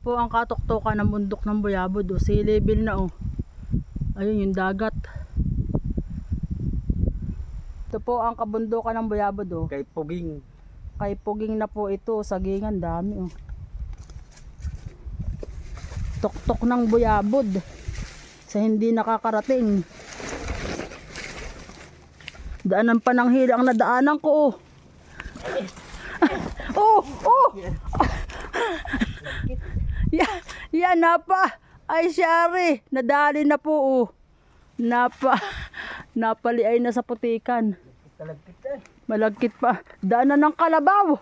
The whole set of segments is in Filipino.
po ang katoktokan ng bundok ng Buyabod. Oh. Sea level na oh. Ayun yung dagat. Ito po ang kabundukan ng Buyabod oh. Kay Puging. Kay Puging na po ito. Sagingan dami oh. Tuktok ng Buyabod. Sa hindi nakakarating. Daanan pa ng hila ang nadaanan ko oh. Oh, oh. Yan, napa. Ay, syari. Nadali na po, oh. Napa. Napali ay nasa putikan. Eh. Malagkit pa. Daanan ng kalabaw.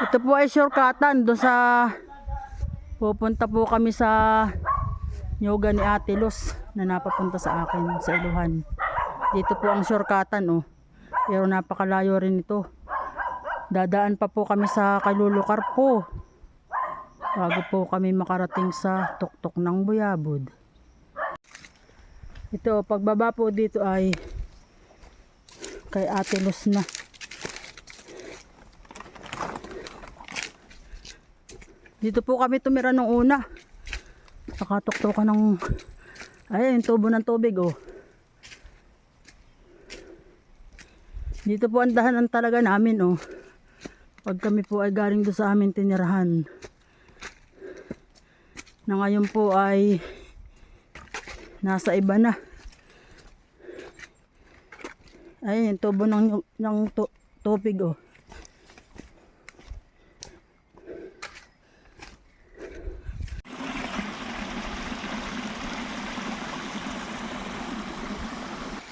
Ito po ay shortcutan doon sa pupunta po kami sa yoga ni Ate Luz na napapunta sa akin sa Iluhan. Dito po ang shortcutan oh. Pero napakalayo rin ito. Dadaan pa po kami sa Kalulukar po. Bago po kami makarating sa tuktok ng Buyabod. Ito, pagbaba po dito ay kay Ate Luz na. Dito po kami tumira nung una. Nakatuktok ng ayun, tubo ng tubig oh. Dito po ang dahanan talaga namin oh. Pag kami po ay galing doon sa amin tinirahan. Na ngayon po ay nasa iba na. Ayun, yung tubo ng, ng tu- tubig oh.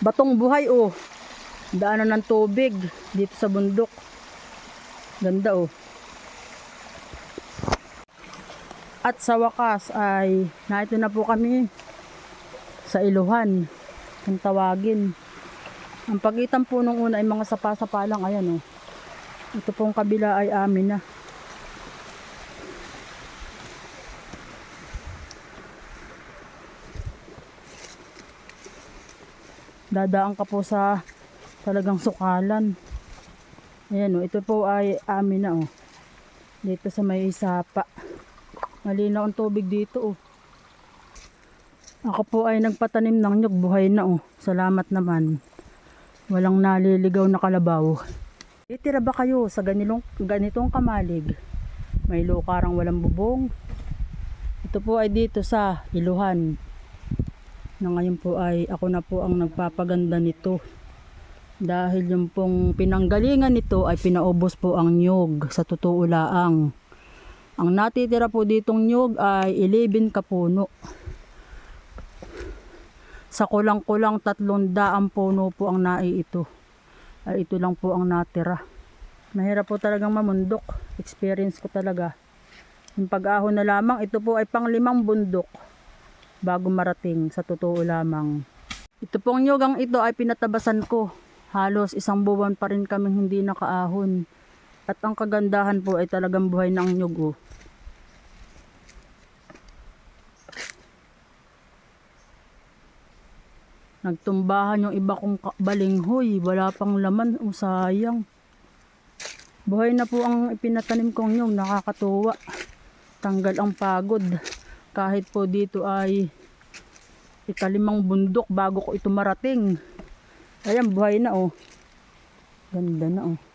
Batong buhay oh. Daanan ng tubig dito sa bundok. Ganda oh. At sa wakas ay naito na po kami sa Iluhan. Kung tawagin. Ang pagitan po nung una ay mga sapa-sapa lang. Ayan oh. Ito pong kabila ay amin na. Dadaan ka po sa talagang sukalan. Ayan oh. Ito po ay amin na oh. Dito sa may sapa. Malinaw ang tubig dito oh. Ako po ay nagpatanim ng nyug, buhay na oh. Salamat naman. Walang naliligaw na kalabaw. Itira ba kayo sa ganilong, ganitong kamalig? May lukarang walang bubong. Ito po ay dito sa Iluhan. Na ngayon po ay ako na po ang nagpapaganda nito. Dahil yung pong pinanggalingan nito ay pinaubos po ang nyug sa totoo laang. Ang natitira po ditong nyug ay 11 kapuno. Sa kulang-kulang tatlong daang puno po ang nai ito. Ay ito lang po ang natira. Mahirap po talagang mamundok. Experience ko talaga. Yung pag-ahon na lamang, ito po ay panglimang bundok bago marating sa totoo lamang. Ito pong nyugang ito ay pinatabasan ko. Halos isang buwan pa rin kaming hindi nakaahon. At ang kagandahan po ay talagang buhay ng nyug. Nagtumbahan yung iba kong balinghoy. Wala pang laman. O sayang. Buhay na po ang ipinatanim kong nyug. Nakakatuwa. Tanggal ang pagod. Kahit po dito ay ikalimang bundok bago ko ito marating. Ayan, buhay na oh. Ganda na oh.